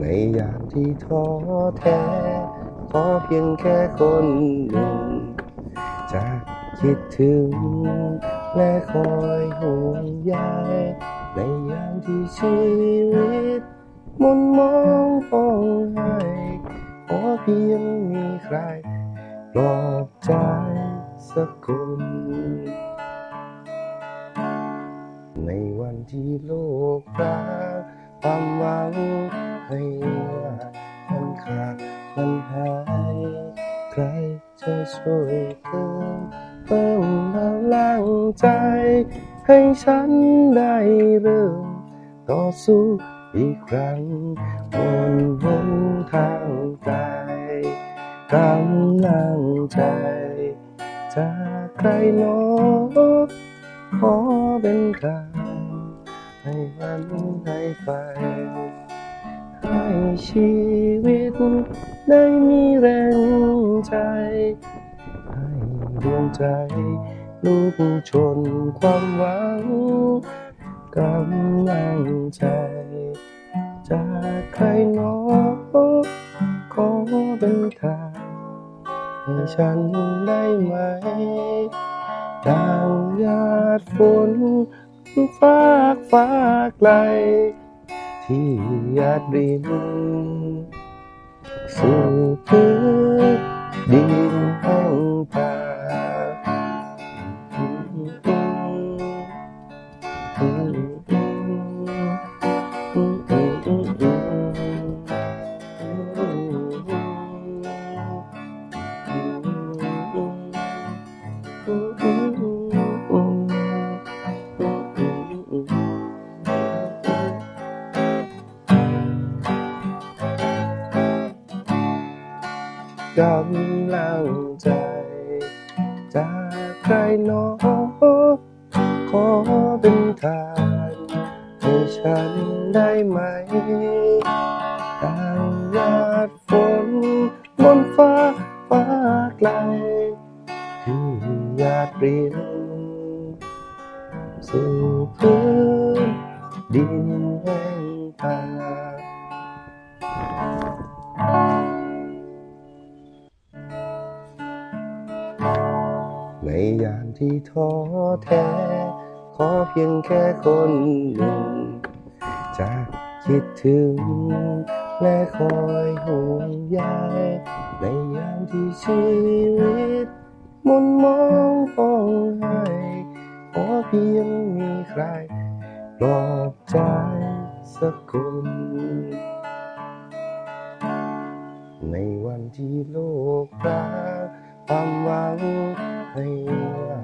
ในยามที่ท้อแท้ ขอเพียงแค่คนหนึ่ง จะคิดถึง และคอยห่วงใยในยามที่ชีวิตหมุนมองป้องให้ขอเพียงมีใครปลอบใจสักคนในวันที่โลกร้างความหวัง ให้ว่ามันขาดมันหาย ใครจะช่วยเติมเพิ่มพลังใจ ให้ฉันได้เริ่มต่อสู้อีกครั้งบนหนทางไกลกำลังใจจากใครโน้ขอเป็นทางให้มันให้ไป ให้ชีวิตได้มีแรงใจ ให้ดวงใจลูกชนความหวังกำลังใจ จากใครหนอขอเป็นทางให้ฉันได้ไหมดังยาดฝนฟากฟ้าไกล ที่หยา กำลังใจ จากใครหนอขอเป็นทางให้ฉันได้ไหมดังหยาดฝนบนฟ้าฟ้าไกลที่หยาดรินสู่พื้นดิน ในยามที่ท้อแท้ ขอเพียงแค่คนหนึ่ง จะคิดถึง และคอยห่วงใยในยามที่ชีวิตหมุนมองป้องให้ขอเพียงมีใครปลอบใจสักคนในวันที่โลกร้างความหวัง ให้ว่า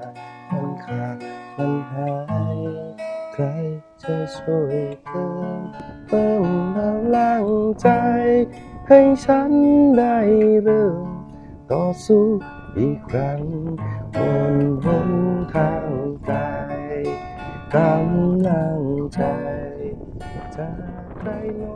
มันขาดมันหาย ใครจะช่วยเติมเพิ่มพลังใจ ให้ฉันได้เริ่มต่อสู้อีกครั้งบนหนทางไกลกำลังใจจากใครโน้